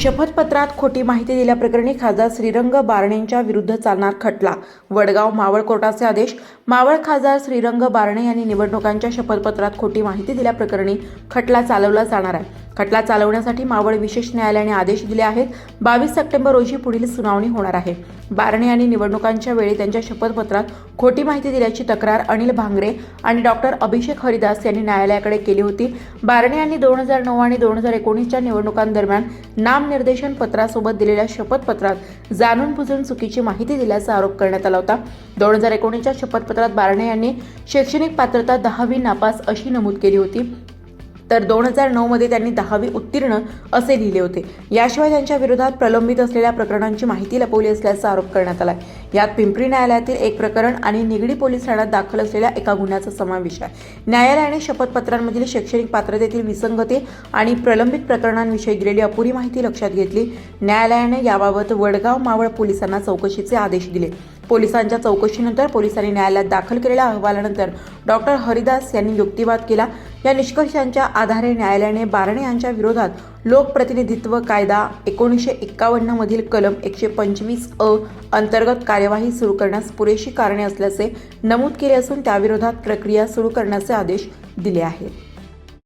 शपथपत्रात खोटी माहिती दिल्याप्रकरणी खासदार श्रीरंग बारणेंच्या विरुद्ध चालणार खटला. वडगाव मावळ कोर्टाचे आदेश. मावळ खासदार श्रीरंग बारणे यांनी निवडणुकांच्या शपथपत्रात खोटी माहिती दिल्याप्रकरणी खटला चालवला जाणार आहे. खटला चालवण्यासाठी मावळ विशेष न्यायालयाने आदेश दिले आहेत. बावीस सप्टेंबर रोजी पुढील सुनावणी होणार आहे. बारणे यांनी निवडणुकांच्या वेळी त्यांच्या शपथपत्रात खोटी माहिती दिल्याची तक्रार अनिल भांगरे आणि डॉक्टर अभिषेक हरिदास यांनी न्यायालयाकडे केली होती. बारणे यांनी दोन हजार नऊ आणि दोन हजार एकोणीसच्या निवडणुकांदरम्यान नामनिर्देशन पत्रासोबत दिलेल्या शपथपत्रात जाणून बुजून चुकीची माहिती दिल्याचा आरोप करण्यात आला होता. दोन हजार एकोणीसच्या शपथपत्रात बारणे यांनी शैक्षणिक पात्रता दहावी नापास अशी नमूद केली होती. तर दोन हजार नऊमध्ये त्यांनी दहावी उत्तीर्ण असे लिहिले होते. याशिवाय त्यांच्या विरोधात प्रलंबित असलेल्या प्रकरणांची माहिती लपवली असल्याचा आरोप करण्यात आला यात पिंपरी न्यायालयातील एक प्रकरण आणि निगडी पोलीस ठाण्यात दाखल असलेल्या एका गुन्ह्याचा समावेश आहे. न्यायालयाने शपथपत्रांमधील शैक्षणिक पात्रतेतील विसंगती आणि प्रलंबित प्रकरणांविषयी दिलेली अपुरी माहिती लक्षात घेतली. न्यायालयाने याबाबत वडगाव मावळ पोलिसांना चौकशीचे आदेश दिले. पोलिसांच्या चौकशीनंतर पोलिसांनी न्यायालयात दाखल केलेल्या अहवालानंतर डॉक्टर हरिदास यांनी युक्तिवाद केला. या निष्कर्षांच्या आधारे न्यायालयाने बारणे यांच्या विरोधात लोकप्रतिनिधित्व कायदा एकोणीसशे एक्कावन्न मधील कलम एकशे पंचवीस अ अंतर्गत कार्यवाही सुरू करण्यास पुरेशी कारणे असल्याचे नमूद केले असून त्याविरोधात प्रक्रिया सुरू करण्याचे आदेश दिले आहेत.